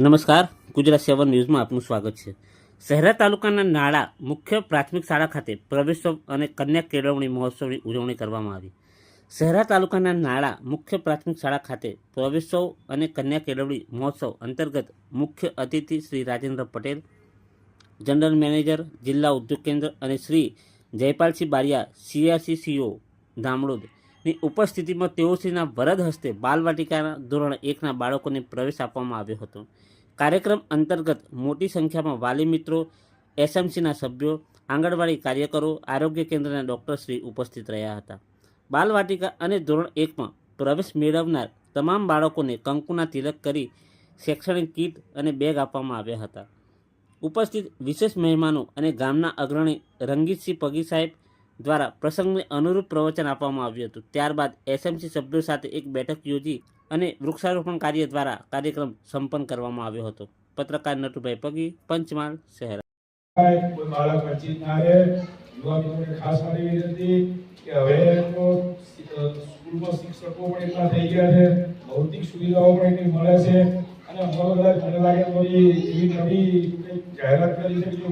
નમસ્કાર. ગુજરાત સેવન ન્યૂઝમાં આપનું સ્વાગત છે. શહેરા તાલુકાના નાળા મુખ્ય પ્રાથમિક શાળા ખાતે પ્રવેશોત્સવ અને કન્યા કેળવણી મહોત્સવની ઉજવણી કરવામાં આવી. શહેરા તાલુકાના નાળા મુખ્ય પ્રાથમિક શાળા ખાતે પ્રવેશોત્સવ અને કન્યા કેળવણી મહોત્સવ અંતર્ગત મુખ્ય અતિથિ શ્રી રાજેન્દ્ર પટેલ, જનરલ મેનેજર, જિલ્લા ઉદ્યોગ કેન્દ્ર અને શ્રી જયપાલસિંહ બારિયા સીઆરસી સીઓ ધામડોદની ઉપસ્થિતિમાં તેઓશ્રીના વરદ હસ્તે બાલવાટિકાના ધોરણ એકના બાળકોને પ્રવેશ આપવામાં આવ્યો હતો. કાર્યક્રમ અંતર્ગત મોટી સંખ્યામાં વાલી મિત્રો, એસએમસીના સભ્યો, આંગણવાડી કાર્યકરો, આરોગ્ય કેન્દ્રના ડૉક્ટરશ્રી ઉપસ્થિત રહ્યા હતા. બાલવાટિકા અને ધોરણ એકમાં પ્રવેશ મેળવનાર તમામ બાળકોને કંકુના તિલક કરી શૈક્ષણિક કીટ અને બેગ આપવામાં આવ્યા હતા. ઉપસ્થિત વિશેષ મહેમાનો અને ગામના અગ્રણી રંગીતસિંહ પગી સાહેબ દ્વારા પ્રસંગને અનુરૂપ પ્રવચન આપવામાં આવ્યું હતું. ત્યારબાદ એસએમસી સભ્યો સાથે એક બેઠક યોજી અને વૃક્ષારોપણ કાર્ય દ્વારા કાર્યક્રમ સંપન્ન કરવામાં આવ્યો હતો. પત્રકાર નટુભાઈ પગી, પંચમહાલ શહેર. અને અમારો કદાચ મને લાગે તો એવી નવી જાહેરાત કરી છે